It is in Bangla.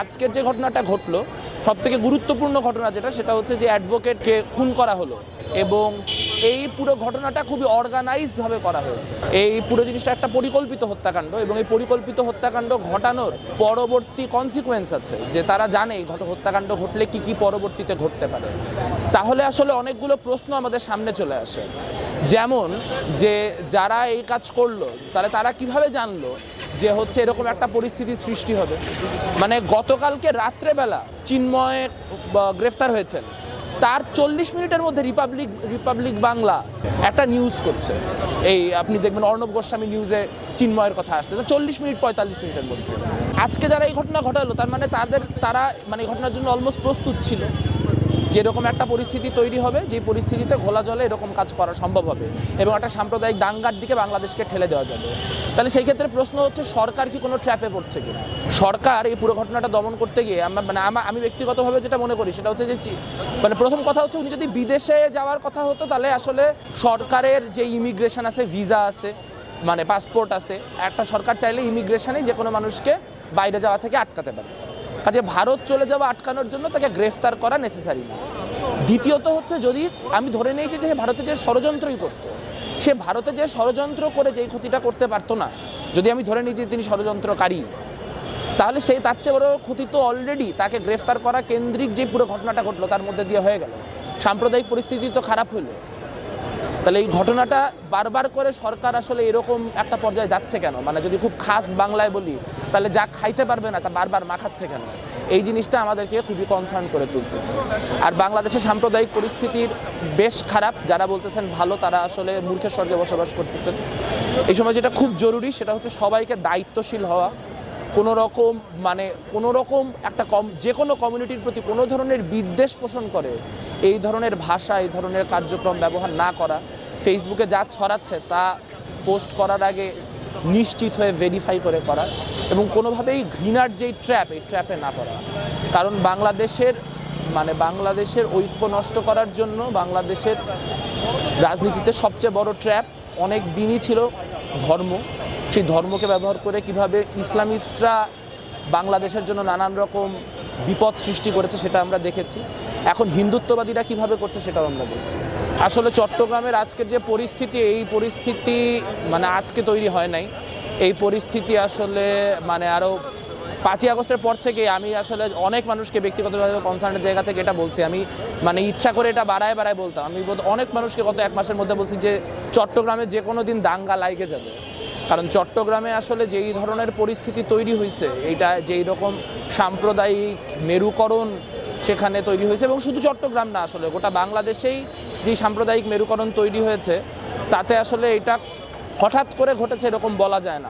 আজকের যে ঘটনাটা ঘটলো সব থেকে গুরুত্বপূর্ণ ঘটনা যেটা, সেটা হচ্ছে যে অ্যাডভোকেটকে খুন করা হলো এবং এই পুরো ঘটনাটা খুবই অর্গানাইজডভাবে করা হয়েছে। এই পুরো জিনিসটা একটা পরিকল্পিত হত্যাকাণ্ড এবং এই পরিকল্পিত হত্যাকাণ্ড ঘটানোর পরবর্তী কনসিকুয়েন্স আছে, যে তারা জানে ঘট হত্যাকাণ্ড ঘটলে কি কি পরবর্তীতে ঘটতে পারে। তাহলে আসলে অনেকগুলো প্রশ্ন আমাদের সামনে চলে আসে। যেমন যে যারা এই কাজ করল, তাহলে তারা কীভাবে জানলো যে হচ্ছে এরকম একটা পরিস্থিতি সৃষ্টি হবে। মানে গতকালকে রাত্রেবেলা চিন্ময় গ্রেফতার হয়েছেন। তার চল্লিশ মিনিটের মধ্যে রিপাবলিক রিপাবলিক বাংলা একটা নিউজ করছে। এই আপনি দেখবেন অর্ণব গোস্বামী নিউজে চিন্ময়ের কথা আসছে। চল্লিশ মিনিট, পঁয়তাল্লিশ মিনিটের মধ্যে। আজকে যারা এই ঘটনা ঘটালো, তার মানে তাদের, তারা মানে ঘটনার জন্য অলমোস্ট প্রস্তুত ছিল। যে এরকম একটা পরিস্থিতি তৈরি হবে যে পরিস্থিতিতে ঘোলা জলে এরকম কাজ করা সম্ভব হবে এবং একটা সাম্প্রদায়িক দাঙ্গার দিকে বাংলাদেশকে ঠেলে দেওয়া যাবে। তাহলে সেই ক্ষেত্রে প্রশ্ন হচ্ছে, সরকার কি কোনো ট্র্যাপে পড়ছে কিনা? সরকার এই পুরো ঘটনাটা দমন করতে গিয়ে মানে আমা- ব্যক্তিগতভাবে যেটা মনে করি সেটা হচ্ছে যে মানে প্রথম কথা হচ্ছে উনি যদি বিদেশে যাওয়ার কথা হতো, তাহলে আসলে সরকারের যে ইমিগ্রেশন আছে ভিসা আছে মানে পাসপোর্ট আছে, একটা সরকার চাইলে ইমিগ্রেশনে যে কোনো মানুষকে বাইরে যাওয়া থেকে আটকাতে পারে। কাজে ভারত চলে যাওয়া আটকানোর জন্য তাকে গ্রেফতার করা নেসেসারি না। দ্বিতীয়ত হচ্ছে যদি আমি ধরে যে যে ভারতে যে ষড়যন্ত্রই করতো, সে ভারতে যে ষড়যন্ত্র করে যেই ক্ষতিটা করতে পারতো না, যদি আমি ধরে নিই যে তিনি ষড়যন্ত্রকারী, তাহলে সেই তার চেয়ে বড় ক্ষতি তো অলরেডি তাকে গ্রেফতার করা কেন্দ্রিক যে পুরো ঘটনাটা ঘটলো, তার মধ্যে দিয়ে হয়ে গেল। সাম্প্রদায়িক পরিস্থিতি তো খারাপ হইল তাহলে এই ঘটনাটা বারবার করে সরকার আসলে এরকম একটা পর্যায়ে যাচ্ছে কেন? মানে যদি খুব খাস বাংলায় বলি তাহলে যা খাইতে পারবে না তা বারবার মাখাচ্ছে কেন? এই জিনিসটা আমাদেরকে খুবই কনসার্ন করে তুলতেছে। আর বাংলাদেশের সাম্প্রদায়িক পরিস্থিতির বেশ খারাপ, যারা বলতেছেন ভালো, তারা আসলে মূর্খের স্বর্গে বসবাস করতেছেন। এই সময় যেটা খুব জরুরি, সেটা হচ্ছে সবাইকে দায়িত্বশীল হওয়া। কোনো রকম মানে কোনো রকম একটা কম, যে কোনো কমিউনিটির প্রতি কোনো ধরনের বিদ্বেষ পোষণ করে, এই ধরনের ভাষা, এই ধরনের কার্যক্রম ব্যবহার না করা। ফেসবুকে যা ছড়াচ্ছে, তা পোস্ট করার আগে নিশ্চিত হয়ে ভেরিফাই করে করা এবং কোনোভাবেই ঘৃণার যেই ট্র্যাপ এই ট্র্যাপে না পড়া। কারণ বাংলাদেশের মানে বাংলাদেশের ঐক্য নষ্ট করার জন্য বাংলাদেশের রাজনীতিতে সবচেয়ে বড় ট্র্যাপ অনেক দিনই ছিল ধর্ম। সেই ধর্মকে ব্যবহার করে কীভাবে ইসলামিস্টরা বাংলাদেশের জন্য নানান রকম বিপদ সৃষ্টি করেছে, সেটা আমরা দেখেছি। এখন হিন্দুত্ববাদীরা কীভাবে করছে, সেটাও আমরা দেখছি। আসলে চট্টগ্রামের আজকের যে পরিস্থিতি, এই পরিস্থিতি মানে আজকে তৈরি হয় নাই। এই পরিস্থিতি আসলে মানে আরও পাঁচই আগস্টের পর থেকে আমি আসলে অনেক মানুষকে ব্যক্তিগতভাবে কনসার্নের জায়গা থেকে এটা বলছি। আমি মানে ইচ্ছা করে এটা বাড়ায় বাড়ায় বলতাম। আমি অনেক মানুষকে গত এক মাসের মধ্যে বলছি যে, চট্টগ্রামে যে কোনো দিন দাঙ্গা লাইগে যাবে। কারণ চট্টগ্রামে আসলে যেই ধরনের পরিস্থিতি তৈরি হয়েছে, এইটা যেই রকম সাম্প্রদায়িক মেরুকরণ সেখানে তৈরি হয়েছে এবং শুধু চট্টগ্রাম না আসলে, গোটা বাংলাদেশেই যে সাম্প্রদায়িক মেরুকরণ তৈরি হয়েছে, তাতে আসলে এটা হঠাৎ করে ঘটেছে এরকম বলা যায় না।